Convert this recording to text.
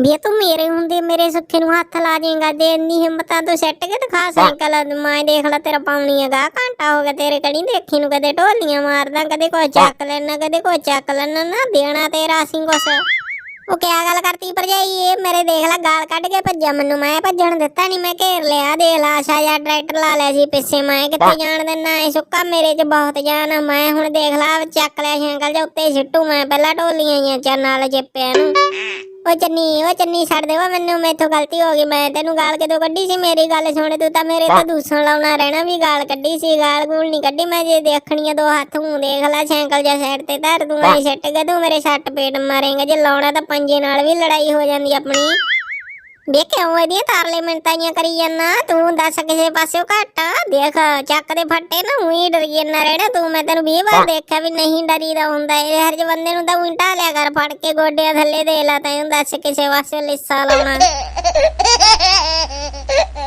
ਵੀ ਤੂੰ ਮੇਰੇ ਹੁੰਦੇ ਮੇਰੇ ਸੁੱਖੇ ਨੂੰ ਹੱਥ ਲਾ ਦੇਂਗਾ ਦੇ ਇੰਨੀ ਹਿੰਮਤਾਂ ਤੂੰ ਸੱਟ ਕੇ ਦਿਖਾ ਸਾਈਕਲ। ਮੈਂ ਦੇਖ ਲਾ ਤੇਰਾ ਪਾਉਣੀ ਹੈਗਾ ਘੰਟਾ ਹੋ ਗਿਆ ਤੇਰੇ ਕਣੀ ਦੇਖੀ ਨੂੰ ਕਦੇ ਢੋਲੀਆਂ ਮਾਰਦਾ ਕਦੇ ਕੋਈ ਚੱਕ ਲੈਣਾ ਕਦੇ ਕੋਈ ਚੱਕ ਲੈਣਾ ਨਾ ਦੇਣਾ ਤੇਰਾ ਅਸੀਂ ਕੁਛ। ਉਹ ਕਿਆ ਗੱਲ ਕਰਤੀ ਭਰਜਾਈ ਇਹ ਮੇਰੇ ਦੇਖ ਲੈ ਗਾਲ ਕੱਢ ਕੇ ਭੱਜਿਆ ਮੈਨੂੰ ਮੈਂ ਭੱਜਣ ਦਿੱਤਾ ਨਹੀਂ ਮੈਂ ਘੇਰ ਲਿਆ ਦੇ ਲਾ ਆਸ਼ਾ ਜਾਂ ਟਰੈਕਟਰ ਲਾ ਲਿਆ ਸੀ ਪਿੱਛੇ ਮੈਂ ਕਿੱਥੇ ਜਾਣ ਦਿੰਨਾ ਇਹ ਸੁੱਕਾ ਮੇਰੇ 'ਚ ਬਹੁਤ ਜਾਨ ਆ ਮੈਂ ਹੁਣ ਦੇਖ ਲਾ ਚੱਕ ਲਿਆ ਸਾਈਕਲ ਜਾਂ ਉੱਤੇ ਸਿੱਟੂ ਮੈਂ ਪਹਿਲਾਂ ਢੋਲੀਆਂ ਚੰਨ ਨਾਲ ਚੇਪਿਆ ਨੂੰ। ਉਹ ਚੰਨੀ ਉਹ ਚੰਨੀ ਛੱਡ ਦੇ ਵਾ ਮੈਨੂੰ ਮੈਥੋਂ ਗਲਤੀ ਹੋ ਗਈ ਮੈਂ ਤੈਨੂੰ ਗਾਲ ਕਿਦੋਂ ਕੱਢੀ ਸੀ ਮੇਰੀ ਗੱਲ ਸੁਣ ਤੂੰ ਤਾਂ ਮੇਰੇ ਤੇ ਦੂਸਣ ਲਾਉਣਾ ਰਹਿਣਾ ਵੀ ਗਾਲ ਕੱਢੀ ਸੀ ਗਾਲ ਗੂਲ ਨਹੀਂ ਕੱਢੀ ਮੈਂ ਜੇ ਦੇਖਣੀ ਆ ਦੋ ਹੱਥ ਹੂੰ ਦੇਖ ਲੈ ਸਾਈਕਲ ਜਾਂ ਸਾਈਡ ਤੇ ਧਰ ਐ ਛੱਟ ਕੇ ਤੂੰ ਮੇਰੇ ਛੱਟ ਪੇਟ ਮਾਰੇਂਗਾ ਜੇ ਲਾਉਣਾ ਤਾਂ ਪੰਜੇ ਨਾਲ ਵੀ ਲੜਾਈ ਹੋ ਜਾਂਦੀ ਆਪਣੀ। ਦੇਖ ਕਿਉਂ ਇਹਦੀਆਂ ਤਾਰਲੇ ਮਿੰਟਾਈਆਂ ਕਰੀ ਜਾਂਦਾ? ਤੂੰ ਦੱਸ ਕਿਸੇ ਪਾਸਿਓਂ ਘੱਟ? ਆ? ਦੇਖ ਚੱਕ ਦੇ ਫੱਟੇ ਨਾ ਉਹੀ ਡਰ ਜਾਂਦਾ ਰਹਿਣਾ ਤੂੰ। ਮੈਂ ਤੈਨੂੰ 20 ਵਾਰ ਦੇਖਿਆ ਵੀ ਨਹੀਂ ਡਰੀਦਾ ਹੁੰਦਾ। ਇਹ ਹਰ ਜੇ ਬੰਦੇ ਨੂੰ ਤਾਂ ਉਲਟਾ ਲਿਆ ਕਰ ਫੜ ਕੇ ਗੋਡਿਆਂ ਥੱਲੇ ਦੇ ਲਾ ਤੈਨੂੰ ਦੱਸ ਕਿਸੇ ਪਾਸੇ ਲਿੱਸਾ ਲਾਉਣਾ।